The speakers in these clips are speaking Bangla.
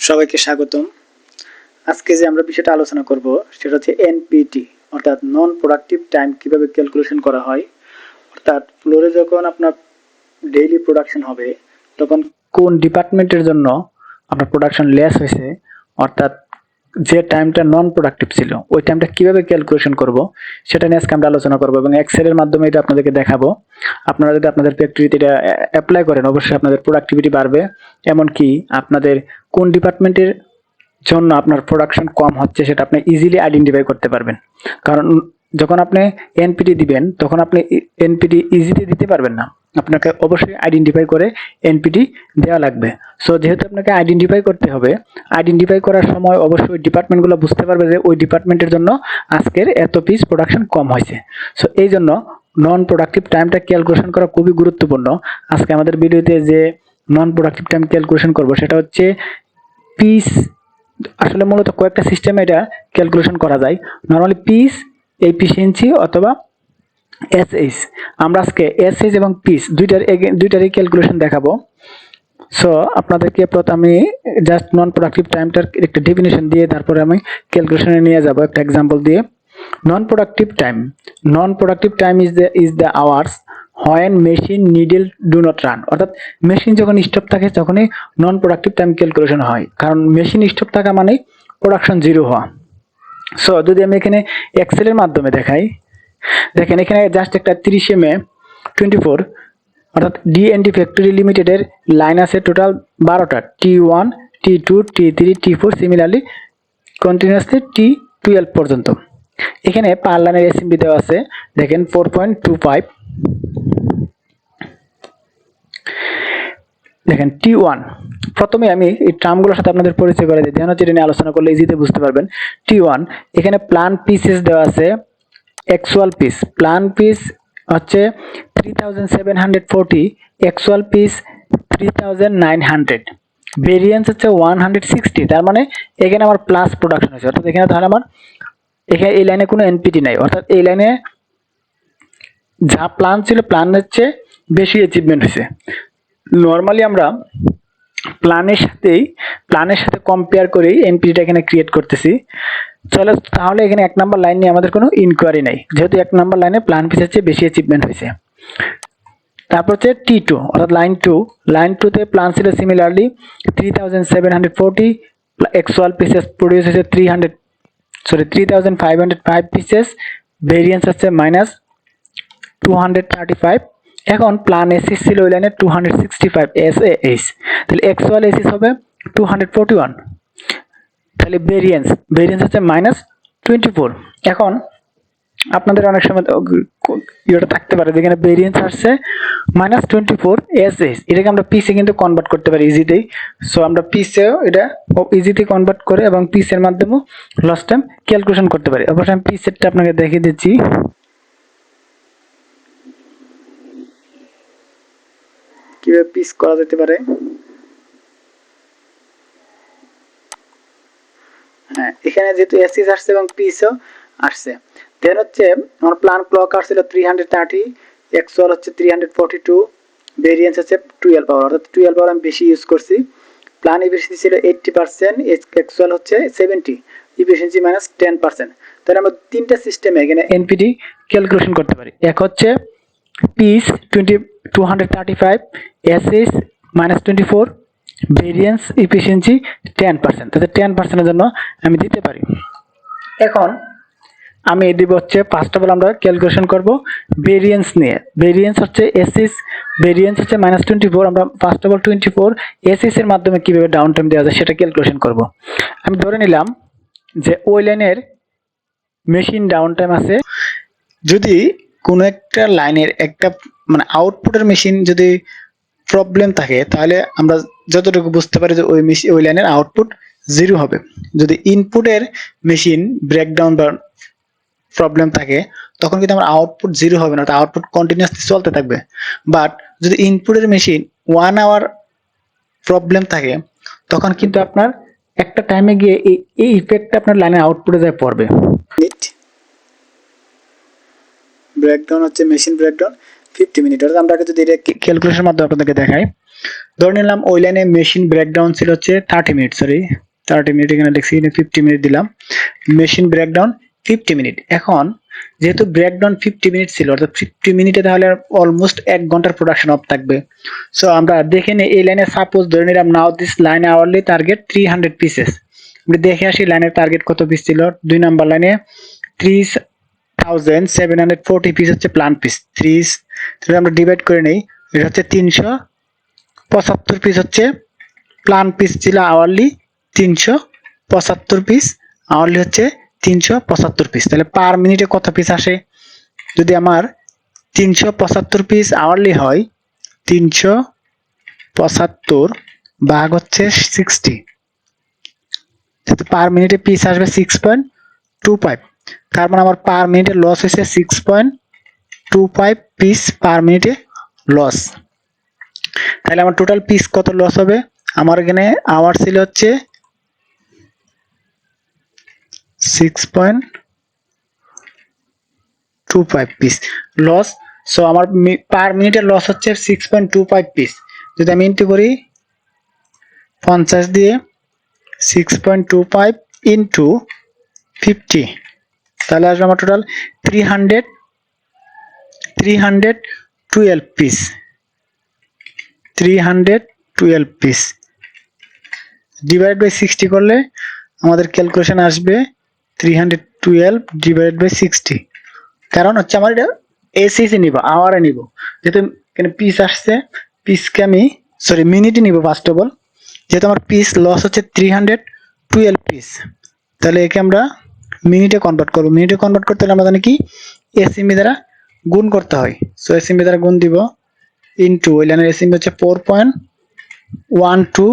সবাইকে স্বাগতম। আজকে যে আমরা বিষয়টা আলোচনা করব, সেটা হচ্ছে এনপিটি অর্থাৎ নন প্রোডাক্টিভ টাইম কীভাবে ক্যালকুলেশন করা হয়। অর্থাৎ ফ্লোরে যখন আপনার ডেইলি প্রোডাকশন হবে, তখন কোন ডিপার্টমেন্টের জন্য আপনার প্রোডাকশন লেস হয়েছে, অর্থাৎ যে টাইমটা নন প্রোডাক্টিভ ছিল, ওই টাইমটা কীভাবে ক্যালকুলেশন করব, সেটা নিয়ে আজকে আমরা আলোচনা করব এবং এক্সেলের মাধ্যমে এটা আপনাদেরকে দেখাবো। আপনারা যদি আপনাদের ফ্যাক্টরিতে এটা অ্যাপ্লাই করেন, অবশ্যই আপনাদের প্রোডাক্টিভিটি বাড়বে। এমনকি আপনাদের কোন ডিপার্টমেন্টের জন্য আপনার প্রোডাকশন কম হচ্ছে, সেটা আপনি ইজিলি আইডেন্টিফাই করতে পারবেন। কারণ, যখন আপনি এনপিটি দিবেন, তখন আপনি এনপিটি ইজিলি দিতে পারবেন না। আপনাকে অবশ্যই আইডেন্টিফাই করে এনপিটি দেওয়া লাগবে। সো যেহেতু আপনাকে আইডেন্টিফাই করতে হবে আইডেন্টিফাই করার সময় অবশ্যই ডিপার্টমেন্টগুলো বুঝতে পারবে যে ওই ডিপার্টমেন্টের জন্য আজকের এত পিস প্রোডাকশন কম হয়েছে। সো এই জন্য নন প্রোডাক্টিভ টাইমটা ক্যালকুলেশন করা খুবই গুরুত্বপূর্ণ। আজকে আমাদের ভিডিওতে যে নন প্রোডাক্টিভ টাইম ক্যালকুলেশন করব, সেটা হচ্ছে পিস আসলে মূলত কয়েকটা সিস্টেমে এটা ক্যালকুলেশন করা যায়। নর্মালি পিস এফিসিয়েন্সি অথবা এসএইচ আমরা আজকে এসএইচ এবং পিস দুইটার দুইটারই ক্যালকুলেশন দেখাবো। সো আপনাদেরকে প্রথমে জাস্ট নন প্রোডাক্টিভ টাইমটার একটা ডেফিনেশন দিয়ে তারপরে আমি ক্যালকুলেশনে নিয়ে যাব একটা এক্সাম্পল দিয়ে। Non productive time non productive time is the is the hours when machine needle do not run অর্থাৎ মেশিন যখন স্টপ থাকে, তখনই নন প্রোডাক্টিভ টাইম ক্যালকুলেশন হয়। কারণ মেশিন স্টপ থাকা মানে প্রোডাকশন জিরো হওয়া। সো যদি আমি এখানে এক্সেলের মাধ্যমে দেখাই দেখেন, এখানে জাস্ট একটা তিরিশে মে টোয়েন্টি ফোর অর্থাৎ ডিএনডি ফ্যাক্টরি লিমিটেডের লাইন আছে টোটাল বারোটা T one T two T three T four similarly continuously T twelve পর্যন্ত। এখানে পার লাইনের এসএমবি দেওয়া আছে, দেখেন ফোর পয়েন্ট টু ফাইভ দেখেন টি ওয়ান প্রথমে আমি এই টার্মগুলোর সাথে আপনাদের পরিচয় করে দিই। যেন যেটা নিয়ে আলোচনা করলে ইজিতে বুঝতে পারবেন। টি ওয়ান এখানে প্লান পিসেস দেওয়া আছে অ্যাকচুয়াল পিস প্লান পিস হচ্ছে three thousand seven hundred forty actual piece three thousand nine hundred variance হচ্ছে ওয়ান হান্ড্রেড সিক্সটি তার মানে এখানে আমার প্লাস প্রোডাকশন হয়েছে। অর্থাৎ এখানে তাহলে আমার, এখানে এই লাইনে কোনো এনপিটি নাই। অর্থাৎ এই লাইনে যা প্ল্যান ছিল প্ল্যান হচ্ছে বেশি অ্যাচিভমেন্ট হয়েছে। নর্মালি আমরা প্ল্যানের সাথেই, প্ল্যানের সাথে কম্পেয়ার করেই এনপিটা এখানে ক্রিয়েট করতেছি। চলো তাহলে এখানে এক নাম্বার লাইন নিয়ে আমাদের কোনো ইনকোয়ারি নেই। যেহেতু এক নাম্বার লাইনে প্ল্যান পিসের চেয়ে বেশি অ্যাচিভমেন্ট হয়েছে। তারপর হচ্ছে টি টু অর্থাৎ লাইন টু লাইন টুতে প্ল্যান ছিল similarly three thousand seven hundred forty actual pieces produce হয়েছে three hundred sorry three thousand five hundred five pieces variance হচ্ছে minus two hundred thirty five এখন প্লান এসিস ছিল ওই লাইনে two hundred sixty five S A H তাহলে এক্সুয়াল এসিস হবে টু হান্ড্রেড ফোরটি ওয়ান তাহলে ভেরিয়েন্স ভেরিয়েন্স হচ্ছে মাইনাস টোয়েন্টি ফোর এখন আপনাদের অনেক সময় ইয়েটা থাকতে পারে যেখানে ভেরিয়েন্স আসছে minus twenty four S S এটাকে আমরা পিসে কিন্তু কনভার্ট করতে পারি ইজিতেই সো আমরা পিসেও এটা ইজিতে কনভার্ট করে এবং পিসের মাধ্যমেও লস টাইম ক্যালকুলেশন করতে পারি। অবশ্যই আমি পিসেরটা আপনাকে দেখিয়ে দিচ্ছি। কীভাবে পিস করা যেতে পারে? হ্যাঁ এখানে যেহেতু এসিস আসছে এবং পিসও আসছে। দেন হচ্ছে, আমার প্ল্যান ক্লক আসছিল থ্রি হান্ড্রেড থার্টি এক্সুয়াল হচ্ছে three hundred forty two variance হচ্ছে টুয়েলভ আওয়ার অর্থাৎ টুয়েলভ আওয়ার আমি বেশি ইউজ করছি। প্ল্যান ইফিসিয়েন্সি ছিল এইটটি পার্সেন্ট এক্সুয়াল হচ্ছে seventy efficiency minus ten percent তাহলে আমরা তিনটা সিস্টেমে এখানে এনপিডি ক্যালকুলেশন করতে পারি। এক হচ্ছে piece twenty two hundred thirty five SS minus twenty four variance efficiency ten percent তাতে টেন পার্সেন্টের জন্য আমি দিতে পারি। এখন আমি দিব হচ্ছে ফার্স্ট অফ অল আমরা ক্যালকুলেশন করব ভেরিয়েন্স নিয়ে। ভেরিয়েন্স হচ্ছে এসিস ভেরিয়েন্স হচ্ছে মাইনাস টোয়েন্টি ফোর আমরা first of all twenty four axis এর মাধ্যমে কীভাবে ডাউন টাইম দেওয়া যায় সেটা ক্যালকুলেশন করব। আমি ধরে নিলাম যে ওই লাইনের মেশিন ডাউন টাইম আছে। যদি কোনো একটা লাইনের একটা মানে আউটপুটের মেশিন যদি প্রবলেম থাকে, তাহলে আমরা যতটুকু বুঝতে পারি যে ওই মেশিন ওই লাইনের আউটপুট জিরো হবে। যদি ইনপুটের মেশিন ব্রেকডাউন বা প্রবলেম থাকে, তখন কিন্তু আমার আউটপুট জিরো হবে না আউটপুট কন্টিনিউসলি চলতে থাকবে। বাট যদি ইনপুটের মেশিন ওয়ান আওয়ার প্রবলেম থাকে, তখন কিন্তু আপনার একটা টাইমে গিয়ে এই ইফেক্টটা আপনার লাইনের আউটপুটে যায় পড়বে। ব্রেকডাউন হচ্ছে মেশিন ব্রেকডাউন ফিফটি মিনিট অর্থাৎ আমরা যদি ক্যালকুলেশনের মাধ্যমে আপনাদেরকে দেখাই। ধরে নিলাম ওই লাইনে মেশিন ব্রেকডাউন ছিল হচ্ছে thirty minute sorry thirty minute এখানে লিখছি ফিফটি মিনিট দিলাম। মেশিন ব্রেকডাউন ফিফটি মিনিট এখন যেহেতু ব্রেকডাউন ফিফটি মিনিট ছিল, অর্থাৎ ফিফটি মিনিটে তাহলে অলমোস্ট এক ঘণ্টার প্রোডাকশন অফ থাকবে। সো আমরা দেখে নিই, এই লাইনে সাপোজ ধরে নিলাম now this line hourly target three hundred pieces আমরা দেখে আসি লাইনের টার্গেট কত পিস ছিল। দুই নাম্বার লাইনে three thousand seven hundred forty piece হচ্ছে প্লান পিস থ্রি আমরা ডিভাইড করে নেই। এটা হচ্ছে তিনশো পঁচাত্তর পিস হচ্ছে প্লান পিস ছিল আওয়ারলি তিনশো পঁচাত্তর পিস আওয়ারলি হচ্ছে তিনশো পঁচাত্তর পিস তাহলে পার মিনিটে কত পিস আসে? যদি আমার তিনশো পঁচাত্তর পিস আওয়ারলি হয়, তিনশো পঁচাত্তর ভাগ হচ্ছে সিক্সটি পার মিনিটে পিস আসবে সিক্স পয়েন্ট টু ফাইভ তার মানে আমার পার মিনিটে লস হয়েছে six point two five piece per মিনিটে লস তাহলে আমার টোটাল পিস কত লস হবে? আমার এখানে আওয়ার ছিল হচ্ছে six point two five piece loss so আমার পার মিনিটে লস হচ্ছে six point two five piece যদি আমি ইন্টু করি, পঞ্চাশ দিয়ে six point two five into fifty তাহলে আসবে আমার total three hundred three hundred twelve piece three hundred twelve piece divide by sixty করলে আমাদের ক্যালকুলেশন আসবে three hundred twelve divide by sixty কারণ হচ্ছে আমার এটা এসিসি নিব আওয়ারে নিব। যেহেতু এখানে পিস আসছে পিসকে আমি সরি মিনিটে নিব ফার্স্ট অফ অল যেহেতু আমার পিস লস হচ্ছে থ্রি হান্ড্রেড টুয়েলভ পিস তাহলে একে আমরা মিনিটে কনভার্ট করব। মিনিটে কনভার্ট করতে হলে আমরা জানি কি এসএমবি দ্বারা গুণ করতে হয়। সো এসএমবি দ্বারা গুণ দিব ইন্টু ওই লাইনের এসএমবি হচ্ছে four point one two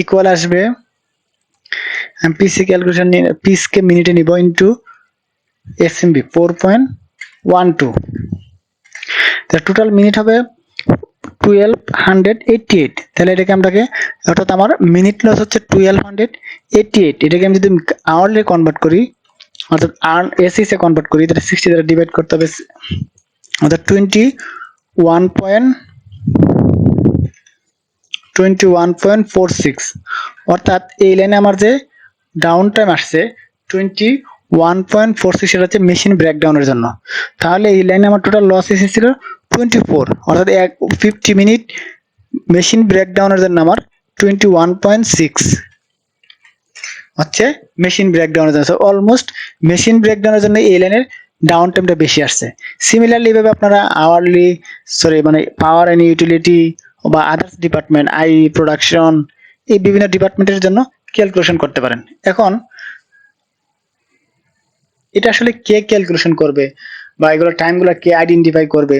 equal আসবে। আমি পিসি ক্যালকুলেশন পিসকে মিনিটে নিব into SMV four point one two total minute হবে টুয়েলভ হান্ড্রেড এইটটি এইট তাহলে এটাকে আমরাকে, অর্থাৎ আমার মিনিট লস হচ্ছে টুয়েলভ হান্ড্রেড এইটটি এইট এটাকে আমি যদি আওয়ারলি কনভার্ট করি, অর্থাৎ আর্ন এসিসে কনভার্ট করি, তাহলে সিক্সটি দ্বারা ডিভাইড করতে হবে, অর্থাৎ twenty one point twenty one point four six অর্থাৎ এই লাইনে আমার যে ডাউন টাইম আসছে twenty one point four six সেটা হচ্ছে মেশিন ব্রেকডাউনের জন্য। তাহলে এই লাইনে আমার টোটাল লস এসেছিল টোয়েন্টি ফোর অর্থাৎ এক ফিফটি মিনিট মেশিন ব্রেকডাউনের জন্য আমার টোয়েন্টি ওয়ান পয়েন্ট সিক্স হচ্ছে মেশিন ব্রেকডাউনের জন্য। অলমোস্ট মেশিন ব্রেকডাউনের জন্য এই লাইনের ডাউন টাইমটা বেশি আসছে। সিমিলারলি এভাবে আপনারা আওয়ারলি সরি মানে পাওয়ার অ্যান্ড ইউটিলিটি বা আদার্স ডিপার্টমেন্ট আই প্রোডাকশন এই বিভিন্ন ডিপার্টমেন্টের জন্য ক্যালকুলেশন করতে পারেন। এখন, এটা আসলে কে ক্যালকুলেশন করবে? বা এগুলো টাইমগুলো কে আইডেন্টিফাই করবে?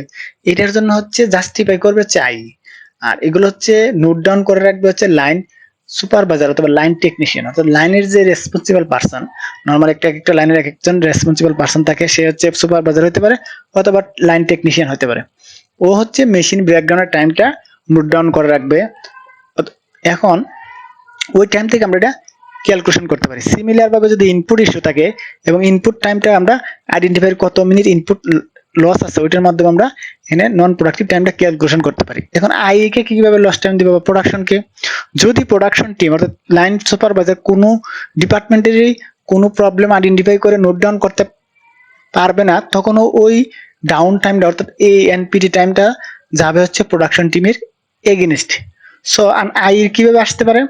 এটার জন্য হচ্ছে জাস্টিফাই করবে আই আর এগুলো হচ্ছে নোট ডাউন করে রাখবে হচ্ছে লাইন সুপারভাইজার অথবা লাইন টেকনিশিয়ান অর্থাৎ লাইনের যে রেসপন্সিবল পার্সন নর্মাল একটা একটা লাইনের এক একজন রেসপন্সিবল পার্সন থাকে, সে হচ্ছে সুপারভাইজার হতে পারে অথবা লাইন টেকনিশিয়ান হতে পারে। ও হচ্ছে মেশিন ব্রেকডাউনের টাইমটা নোট ডাউন করে রাখবে। এখন ওই টাইম থেকে আমরা এটা ক্যালকুলেশন করতে পারি। সিমিলার ভাবে যদি ইনপুট ইস্যু থাকে এবং ইনপুট টাইমটা আমরা আইডেন্টিফাই কত মিনিট ইনপুট লস আছে, ওইটার মাধ্যমে আমরা এখানে নন প্রোডাক্টিভ টাইমটা ক্যালকুলেশন করতে পারি। এখন আই কে কীভাবে লস টাইম দিব বা প্রোডাকশনকে যদি প্রোডাকশন টিম অর্থাৎ লাইন সুপারভাইজার কোনো ডিপার্টমেন্টেরই কোনো প্রবলেম আইডেন্টিফাই করে নোট ডাউন করতে পারবে না, তখনও ওই ডাউন টাইমটা অর্থাৎ এই এনপিটি টাইমটা যাবে হচ্ছে প্রোডাকশন টিমের এগেনস্ট সো আই কীভাবে আসতে পারে?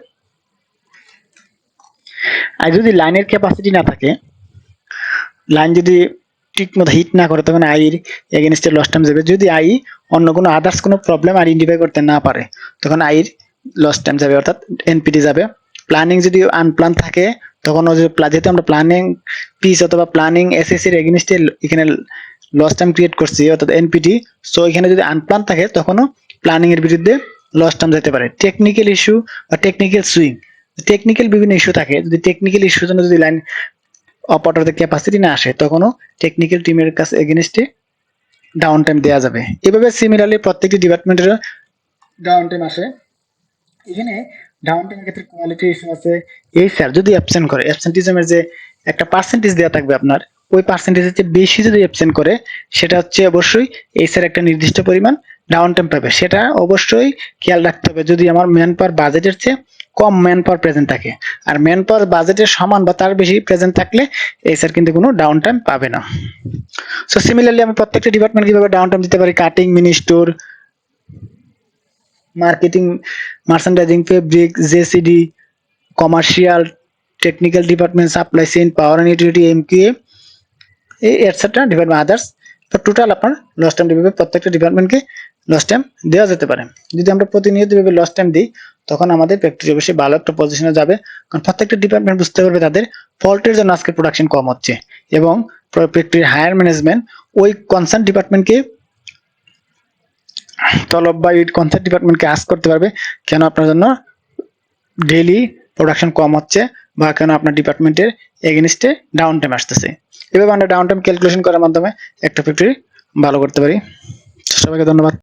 আর যদি লাইনের ক্যাপাসিটি না থাকে লাইন যদি ঠিক মতো হিট না করে, তখন আইর এগেনস্টে লস টাইম যাবে। যদি আই অন্য কোনো আদার্স কোনো প্রবলেম আইডেন্টিফাই করতে না পারে, তখন আইর লস টাইম যাবে, অর্থাৎ এনপিটি যাবে। প্ল্যানিং যদি আনপ্লান থাকে, তখন যেহেতু আমরা প্ল্যানিং পিস অথবা প্ল্যানিং এসএসসির এগেনস্টে এখানে লস টাইম ক্রিয়েট করছি, অর্থাৎ এনপিটি সো এখানে যদি আনপ্লান থাকে, তখনও প্ল্যানিং এর বিরুদ্ধে লস টাইম যেতে পারে। টেকনিক্যাল ইস্যু বা টেকনিক্যাল সুইং টেকনিক্যাল বিভিন্ন ইস্যু থাকে। যদি টেকনিক্যাল ইস্যুর জন্য যদি লাইন অপারেটরদের ক্যাপাসিটি না আসে, তখনও টেকনিক্যাল টিমের কাছে এগেনস্টে ডাউন টাইম দেওয়া যাবে। এভাবে সিমিলারলি প্রত্যেকটি ডিপার্টমেন্টের ডাউন টাইম আসে। এখানে ডাউন টাইমের ক্ষেত্রে কোয়ালিটি ইস্যু আছে। এই স্যার যদি অ্যাবসেন্ট করে অ্যাবসেন্টিজমের যে একটা পার্সেন্টেজ দেওয়া থাকবে আপনার, ওই পার্সেন্টেজের চেয়ে বেশি যদি অ্যাবসেন্ট করে, সেটা হচ্ছে অবশ্যই এই স্যার একটা নির্দিষ্ট পরিমাণ ডাউন টাইম পাবে। সেটা অবশ্যই খেয়াল রাখতে হবে যদি আমার ম্যান পাওয়ার বাজেটের চেয়ে কম ম্যান পাওয়ার প্রেজেন্ট থাকে। আর ম্যান পাওয়ার বাজেটের সমান বা তার বেশি প্রেজেন্ট থাকলে এই স্যার কিন্তু কোনো ডাউন টাইম পাবে না। সো সিমিলারলি আমি প্রত্যেকটা ডিপার্টমেন্ট কীভাবে ডাউন টাইম দিতে পারি? Cutting mini store marketing merchandising fabric JCD commercial technical department supply chain power and utility এমকিএ etcetera department others তো টোটাল আপনার লস টাইম ডিভাবে প্রত্যেকটা ডিপার্টমেন্টকে লস টাইম দেওয়া যেতে পারে। যদি আমরা প্রতিনিয়ত ভাবে লস টাইম দিই, তখন আমাদের ফ্যাক্টরি অবশ্যই ভালো একটা পজিশনে যাবে। কারণ প্রত্যেকটা ডিপার্টমেন্ট বুঝতে পারবে তাদের ফল্টের জন্য আজকে প্রোডাকশন কম হচ্ছে। এবং ফ্যাক্টরির হায়ার ম্যানেজমেন্ট ওই কনসার্ন ডিপার্টমেন্টকে তলব বা ইট কনসার্ন ডিপার্টমেন্টকে আস করতে পারবে, কেন আপনার জন্য ডেইলি প্রোডাকশন কম হচ্ছে বা কেন আপনার ডিপার্টমেন্টের এগেনস্টে ডাউন টাইম আসতেছে। এভাবে আমরা ডাউন টাইম ক্যালকুলেশন করার মাধ্যমে একটা ফ্যাক্টরি ভালো করতে পারি। সবাইকে ধন্যবাদ।